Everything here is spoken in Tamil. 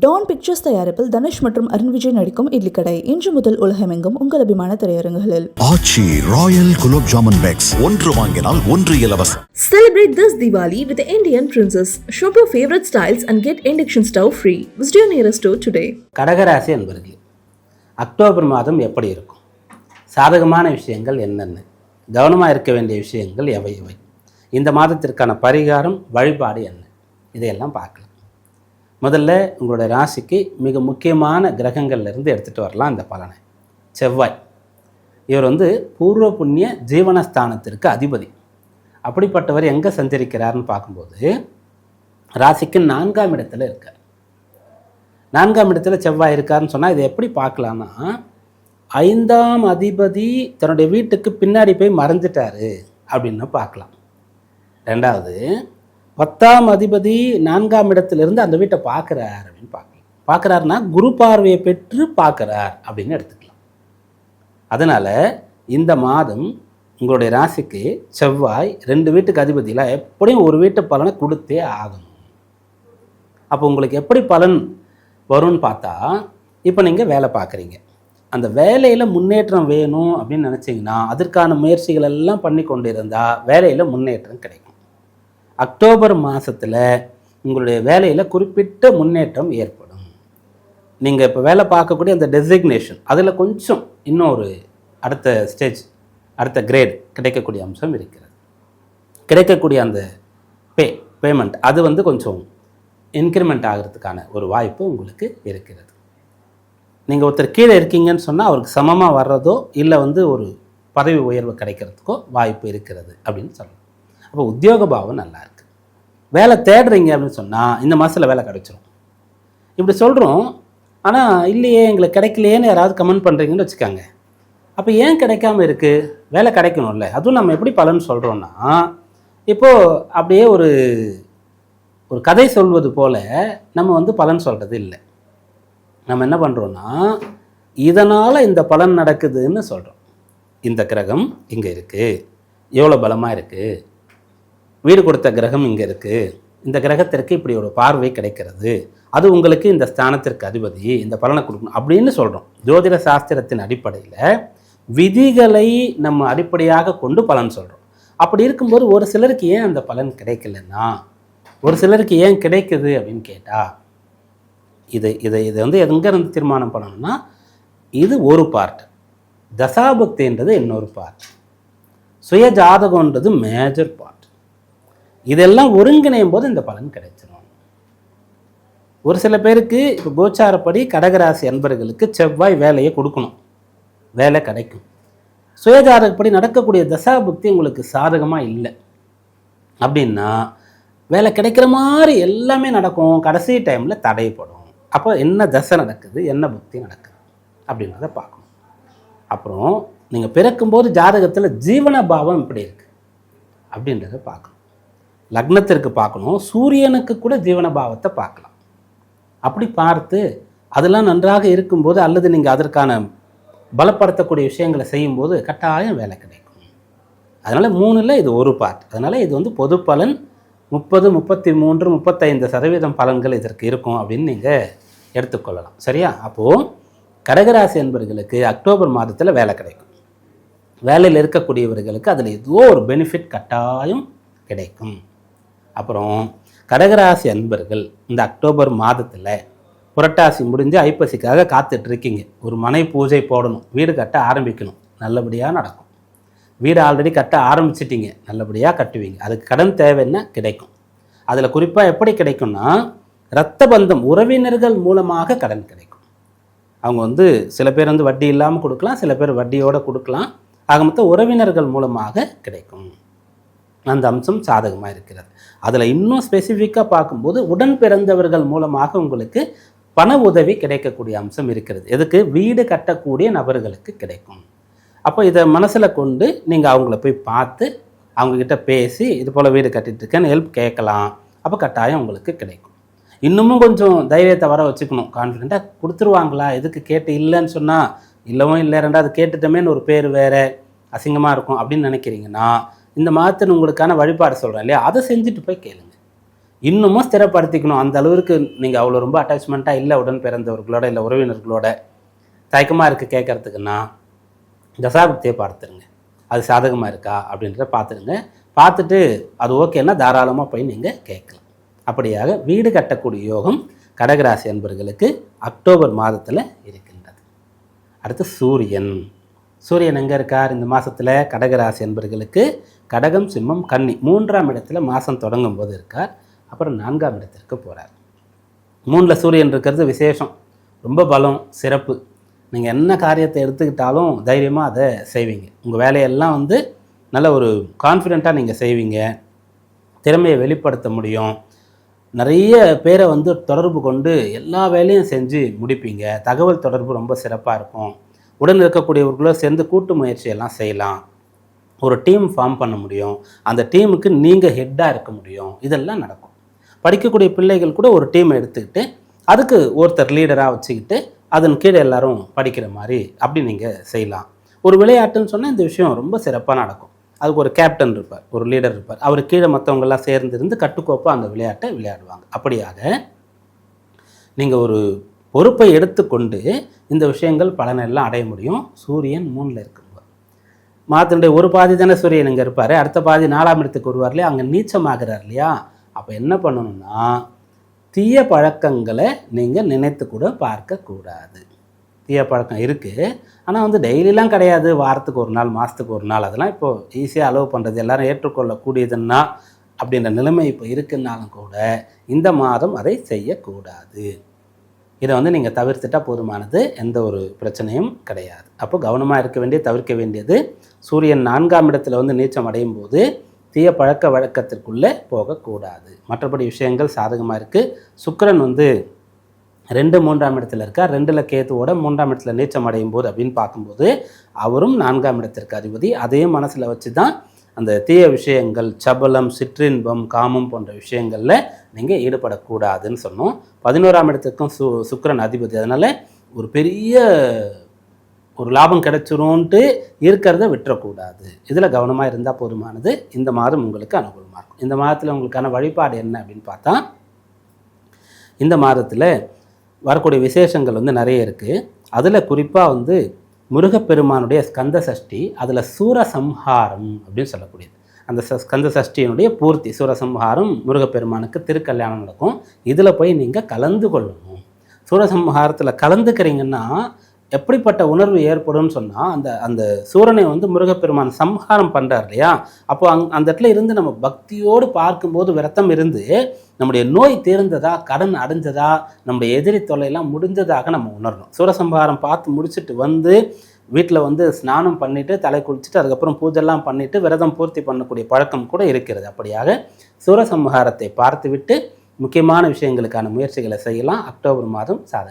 டான் பிக்சர்ஸ் தயாரிப்பில் தனுஷ் மற்றும் அருண் விஜய் நடிக்கும் இட்லி கடை இன்று முதல் உலகமெங்கும் உங்கள் அபிமான திரையரங்குகளில். Aachi royal gulab jamun packs. ஒன்று வாங்கினால் ஒன்று இலவசம். Celebrate this Diwali with the Indian Princess. Shop your favorite styles and get induction stove free. Visit your nearest store today. கடகராசி என்பர்களே அக்டோபர் மாதம் எப்படி இருக்கும்? சாதகமான விஷயங்கள் என்னென்ன? கவனமாக இருக்க வேண்டிய விஷயங்கள் எவை எவை? இந்த மாதத்திற்கான பரிகாரம் வழிபாடு என்ன? இதையெல்லாம் பார்க்கலாம். முதல்ல உங்களுடைய ராசிக்கு மிக முக்கியமான கிரகங்கள்ல இருந்து எடுத்துகிட்டு வரலாம் இந்த பலனை. செவ்வாய். இவர் வந்து பூர்வ புண்ணிய ஜீவனஸ்தானத்திற்கு அதிபதி. அப்படிப்பட்டவர் எங்கே சஞ்சரிக்கிறார்னு பார்க்கும்போது ராசிக்கு நான்காம் இடத்துல இருக்கார். நான்காம் இடத்துல செவ்வாய் இருக்காருன்னு சொன்னால் இதை எப்படி பார்க்கலான்னா ஐந்தாம் அதிபதி தன்னுடைய வீட்டுக்கு பின்னாடி போய் மறைஞ்சிட்டாரு அப்படின்னு பார்க்கலாம். ரெண்டாவது பத்தாம் அதிபதி நான்காம் இடத்திலிருந்து அந்த வீட்டை பார்க்குறார் அப்படின்னு பார்க்கலாம். பார்க்குறாருன்னா குரு பார்வையை பெற்று பார்க்குறார் அப்படின்னு எடுத்துக்கலாம். அதனால் இந்த மாதம் உங்களுடைய ராசிக்கு செவ்வாய் ரெண்டு வீட்டுக்கு அதிபதியில் எப்படியும் ஒரு வீட்டு பலனை கொடுத்தே ஆகணும். அப்போ உங்களுக்கு எப்படி பலன் வரும்னு பார்த்தா இப்போ நீங்கள் வேலை பார்க்குறீங்க. அந்த வேலையில் முன்னேற்றம் வேணும் அப்படின்னு நினச்சிங்கன்னா அதற்கான முயற்சிகள் எல்லாம் பண்ணி கொண்டு இருந்தால் வேலையில் முன்னேற்றம் கிடைக்கும். அக்டோபர் மாதத்தில் உங்களுடைய வேலையில் குறிப்பிட்ட முன்னேற்றம் ஏற்படும். நீங்கள் இப்போ வேலை பார்க்கக்கூடிய அந்த டெசிக்னேஷன் அதில் கொஞ்சம் இன்னொரு அடுத்த ஸ்டேஜ் அடுத்த கிரேட் கிடைக்கக்கூடிய அம்சம் இருக்கிறது. கிடைக்கக்கூடிய அந்த பே பேமெண்ட் அது வந்து கொஞ்சம் இன்க்ரிமெண்ட் ஆகிறதுக்கான ஒரு வாய்ப்பு உங்களுக்கு இருக்கிறது. நீங்கள் ஒருத்தர் கீழே இருக்கீங்கன்னு சொன்னால் அவருக்கு சமமாக வர்றதோ இல்லை வந்து ஒரு பதவி உயர்வு கிடைக்கிறதுக்கோ வாய்ப்பு இருக்கிறது அப்படின்னு சொல்லலாம். அப்போ உத்தியோக பாவம் நல்லா இருக்குது வேலை தேடுறீங்க அப்படின்னு சொன்னால் இந்த மாதத்தில் வேலை கிடைச்சிரும். இப்படி சொல்கிறோம் ஆனால் இல்லையே எங்களுக்கு கிடைக்கலையேன்னு யாராவது கமெண்ட் பண்ணுறீங்கன்னு வச்சுக்கோங்க. அப்போ ஏன் கிடைக்காம இருக்குது வேலை கிடைக்கணும்ல. அதுவும் நம்ம எப்படி பலன் சொல்கிறோன்னா இப்போது அப்படியே ஒரு ஒரு கதை சொல்வது போல் நம்ம வந்து பலன் சொல்கிறது இல்லை. நம்ம என்ன பண்ணுறோன்னா இதனால் இந்த பலன் நடக்குதுன்னு சொல்கிறோம் இந்த கிரகம் இங்கே இருக்குது எவ்வளோ பலமாக இருக்குது வீடு கொடுத்த கிரகம் இங்கே இருக்குது இந்த கிரகத்திற்கு இப்படி ஒரு பார்வை கிடைக்கிறது. அது உங்களுக்கு இந்த ஸ்தானத்திற்கு அதிபதி இந்த பலனை கொடுக்கணும் அப்படின்னு சொல்கிறோம் ஜோதிட சாஸ்திரத்தின் அடிப்படையில் விதிகளை நம்ம அடிப்படையாக கொண்டு பலன் சொல்கிறோம் அப்படி இருக்கும்போது ஒரு சிலருக்கு ஏன் அந்த பலன் கிடைக்கலன்னா ஒரு சிலருக்கு ஏன் கிடைக்குது அப்படின்னு கேட்டால் இது இதை இதை வந்து எங்கேருந்து தீர்மானம் பண்ணணும்னா இது ஒரு பார்ட் தசாபக்தின்றது இன்னொரு பார்ட் சுய ஜாதகம்ன்றது மேஜர் பார்ட் இதெல்லாம் ஒருங்கிணையும் போது இந்த பலன் கிடைச்சிடும் ஒரு சில பேருக்கு இப்போ கோச்சாரப்படி கடகராசி அன்பர்களுக்கு செவ்வாய் வேலையை கொடுக்கணும். வேலை கிடைக்கும். சுயஜாதகப்படி நடக்கக்கூடிய தசா புக்தி உங்களுக்கு சாதகமாக இல்லை. அப்படின்னா வேலை கிடைக்கிற மாதிரி எல்லாமே நடக்கும். கடைசி டைமில் தடைப்படும். அப்போ என்ன தசை நடக்குது என்ன புக்தி நடக்குது அப்படின்றத பார்க்கணும். அப்புறம் நீங்கள் பிறக்கும்போது ஜாதகத்தில் ஜீவன பாவம் இப்படி இருக்குது அப்படின்றத பார்க்கணும். லக்னத்திற்கு பார்க்கணும் சூரியனுக்கு கூட ஜீவன பாவத்தை பார்க்கலாம். அப்படி பார்த்து அதெல்லாம் நன்றாக இருக்கும்போது அல்லது நீங்கள் அதற்கான பலப்படுத்தக்கூடிய விஷயங்களை செய்யும்போது கட்டாயம் வேலை கிடைக்கும். அதனால் மூணில் இது ஒரு பார்ட் அதனால் இது வந்து பொது பலன் முப்பது முப்பத்தி மூன்று முப்பத்தைந்து சதவீதம் பலன்கள் இதற்கு இருக்கும் அப்படின்னு நீங்கள் எடுத்துக்கொள்ளலாம். சரியா? அப்போது கடகராசி என்பவர்களுக்கு அக்டோபர் மாதத்தில் வேலை கிடைக்கும். வேலையில் இருக்கக்கூடியவர்களுக்கு அதில் ஏதோ ஒரு பெனிஃபிட் கட்டாயம் கிடைக்கும். அப்புறம் கடகராசி அன்பர்கள் இந்த அக்டோபர் மாதத்தில் புரட்டாசி முடிஞ்சு ஐப்பசிக்காக காத்துட்ருக்கீங்க. ஒரு மனை பூஜை போடணும் வீடு கட்ட ஆரம்பிக்கணும் நல்லபடியாக நடக்கும். வீடு ஆல்ரெடி கட்ட ஆரம்பிச்சிட்டிங்க நல்லபடியாக கட்டுவீங்க. அதுக்கு கடன் தேவைன்னா கிடைக்கும். அதில் குறிப்பாக எப்படி கிடைக்கும்னா இரத்த பந்தம் உறவினர்கள் மூலமாக கடன் கிடைக்கும். அவங்க வந்து சில பேர் வந்து வட்டி இல்லாமல் கொடுக்கலாம் சில பேர் வட்டியோடு கொடுக்கலாம். ஆக மொத்தம் உறவினர்கள் மூலமாக கிடைக்கும். அந்த அம்சம் சாதகமாக இருக்கிறது. அதில் இன்னும் ஸ்பெசிஃபிக்காக பார்க்கும்போது உடன் பிறந்தவர்கள் மூலமாக உங்களுக்கு பண உதவி கிடைக்கக்கூடிய அம்சம் இருக்கிறது. எதுக்கு? வீடு கட்டக்கூடிய நபர்களுக்கு கிடைக்கும். அப்போ இதை மனசில் கொண்டு நீங்கள் அவங்கள போய் பார்த்து அவங்கக்கிட்ட பேசி இது போல் வீடு கட்டிட்டு இருக்கேன்னு ஹெல்ப் கேட்கலாம். அப்போ கட்டாயம் உங்களுக்கு கிடைக்கும். இன்னமும் கொஞ்சம் தைரியத்தை வர வச்சுக்கணும். கான்ஃபிடெண்ட்டாக கொடுத்துருவாங்களா? எதுக்கு கேட்டு இல்லைன்னு சொன்னால் இல்லவும் இல்லை ரெண்டாவது கேட்டுட்டோமேன்னு ஒரு பேர் வேறு அசிங்கமாக இருக்கும் அப்படின்னு நினைக்கிறீங்கன்னா இந்த மாதத்தின் உங்களுக்கான வழிபாடு சொல்கிறேன் இல்லையா? அதை செஞ்சுட்டு போய் கேளுங்க. இன்னமும் ஸ்திரப்படுத்திக்கணும். அந்த அளவுக்கு நீங்கள் அவ்வளோ ரொம்ப அட்டாச்மெண்ட்டாக இல்லை உடன் பிறந்தவர்களோட இல்லை உறவினர்களோட தயக்கமாக இருக்குது கேட்குறதுக்குன்னா தசாபக்தியை பார்த்துருங்க. அது சாதகமாக இருக்கா அப்படின்றத பார்த்துருங்க. பார்த்துட்டு அது ஓகேன்னா தாராளமாக போய் நீங்கள் கேட்கலாம். அப்படியாக வீடு கட்டக்கூடிய யோகம் கடகராசி என்பர்களுக்கு அக்டோபர் மாதத்தில் இருக்கின்றது. அடுத்து சூரியன். சூரியன் எங்கே இருக்கார்? இந்த மாதத்தில் கடகராசி என்பர்களுக்கு கடகம் சிம்மம் கன்னி மூன்றாம் இடத்துல மாதம் தொடங்கும் போது இருக்கார். அப்புறம் நான்காம் இடத்திற்கு போகிறார் மூணில் சூரியன் இருக்கிறது விசேஷம். ரொம்ப பலம் சிறப்பு. நீங்கள் என்ன காரியத்தை எடுத்துக்கிட்டாலும் தைரியமாக அதை செய்வீங்க. உங்கள் வேலையெல்லாம் வந்து நல்ல ஒரு கான்ஃபிடெண்ட்டாக நீங்கள் செய்வீங்க. திறமையை வெளிப்படுத்த முடியும். நிறைய பேரை வந்து தொடர்பு கொண்டு எல்லா வேலையும் செஞ்சு முடிப்பீங்க. தகவல் தொடர்பு ரொம்ப சிறப்பாக இருக்கும். உடன் இருக்கக்கூடியவர்களோ சேர்ந்து கூட்டு முயற்சியெல்லாம் செய்யலாம். ஒரு டீம் ஃபார்ம் பண்ண முடியும். அந்த டீமுக்கு நீங்கள் ஹெட்டாக இருக்க முடியும். இதெல்லாம் நடக்கும். படிக்கக்கூடிய பிள்ளைகள் கூட ஒரு டீம் எடுத்துக்கிட்டு அதுக்கு ஒருத்தர் லீடராக வச்சுக்கிட்டு அதன் கீழே எல்லாரும் படிக்கிற மாதிரி அப்படி நீங்கள் செய்யலாம். ஒரு விளையாட்டுன்னு சொன்னால் இந்த விஷயம் ரொம்ப சிறப்பாக நடக்கும். அதுக்கு ஒரு கேப்டன் இருப்பார் ஒரு லீடர் இருப்பார். அவர் கீழே மற்றவங்கெல்லாம் சேர்ந்து இருந்து கட்டுக்கோப்பாக அந்த விளையாட்டை விளையாடுவாங்க. அப்படியாக நீங்கள் ஒரு பொறுப்பை எடுத்துக்கொண்டு இந்த விஷயங்கள் பலனெல்லாம் அடைய முடியும். சூரியன் மூணில் இருக்கும்போது மாதத்துடைய ஒரு பாதி தானே சூரியன் இங்கே இருப்பார். அடுத்த பாதி நாலாம் இடத்துக்கு வருவார் இல்லையா? அங்கே நீச்சமாகிறார் இல்லையா? அப்போ என்ன பண்ணணும்னா தீய பழக்கங்களை நீங்கள் நினைத்து கூட பார்க்கக்கூடாது தீய பழக்கம் இருக்குது ஆனால் வந்து டெய்லிலாம் கிடையாது. வாரத்துக்கு ஒரு நாள் மாதத்துக்கு ஒரு நாள். அதெல்லாம் இப்போது ஈஸியாக அலோவ் பண்ணுறது எல்லோரும் ஏற்றுக்கொள்ளக்கூடியதுன்னா அப்படின்ற நிலைமை இப்போ இருக்குன்னாலும் கூட இந்த மாதம் அதை செய்யக்கூடாது. இதை வந்து நீங்கள் தவிர்த்துட்டால் போதுமானது எந்த ஒரு பிரச்சனையும் கிடையாது. அப்போ கவனமாக இருக்க வேண்டிய தவிர்க்க வேண்டியது சூரியன் நான்காம் இடத்துல வந்து நீச்சம் அடையும் போது தீய பழக்க வழக்கத்திற்குள்ளே போகக்கூடாது. மற்றபடி விஷயங்கள் சாதகமாக இருக்குது சுக்கரன் வந்து ரெண்டு மூன்றாம் இடத்துல இருக்கார். ரெண்டில் கேத்துவோட மூன்றாம் இடத்துல நீச்சம் அடையும் போது அப்படின்னு பார்க்கும்போது அவரும் நான்காம் இடத்திற்கு அதிபதி. அதையும் மனசில் வச்சு தான் அந்த தீய விஷயங்கள் சபலம் சிற்றின்பம் காமம் போன்ற விஷயங்களில் நீங்கள் ஈடுபடக்கூடாதுன்னு சொன்னோம். பதினோராம் இடத்துக்கும் சு சுக்கிரன் அதிபதி. அதனால் ஒரு பெரிய ஒரு லாபம் கிடைச்சிரும்ன்ட்டு இருக்கிறத விட்டுறக்கூடாது. இதில் கவனமாக இருந்தால் போதுமானது. இந்த மாதம் உங்களுக்கு அனுகூலமாக இருக்கும். இந்த மாதத்தில் உங்களுக்கான வழிபாடு என்ன அப்படின்னு பார்த்தா இந்த மாதத்தில் வரக்கூடிய விசேஷங்கள் வந்து நிறைய இருக்குது அதில் குறிப்பாக வந்து முருகப்பெருமானுடைய ஸ்கந்த சஷ்டி அதில் சூரசம்ஹாரம் அப்படின்னு சொல்லக்கூடியது. அந்த ஸ்கந்த சஷ்டியினுடைய பூர்த்தி சூரசம்ஹாரம் முருகப்பெருமானுக்கு திருக்கல்யாணம் நடக்கும். இதில் போய் நீங்கள் கலந்து கொள்ளணும். சூரசம்ஹாரத்தில் கலந்துக்கிறீங்கன்னா எப்படிப்பட்ட உணர்வு ஏற்படும்னு சொன்னால் அந்த அந்த சூரனை வந்து முருகப்பெருமான் சம்ஹாரம் பண்ணுறார் இல்லையா? அப்போ அங் அந்த இடத்துல இருந்து நம்ம பக்தியோடு பார்க்கும்போது விரத்தம் இருந்து நம்முடைய நோய் தீர்ந்ததா கடன் அடைஞ்சதா நம்முடைய எதிரி தொல்லையெல்லாம் முடிஞ்சதாக நம்ம உணரணும். சூரசம்ஹாரம் பார்த்து முடிச்சுட்டு வந்து வீட்டில் வந்து ஸ்நானம் பண்ணிவிட்டு தலை குளிச்சுட்டு அதுக்கப்புறம் பூஜைலாம் பண்ணிவிட்டு விரதம் பூர்த்தி பண்ணக்கூடிய பழக்கம் கூட இருக்கிறது. அப்படியாக சூரசம்ஹாரத்தை பார்த்துவிட்டு முக்கியமான விஷயங்களுக்கான முயற்சிகளை செய்யலாம். அக்டோபர் மாதம் சாதகம்.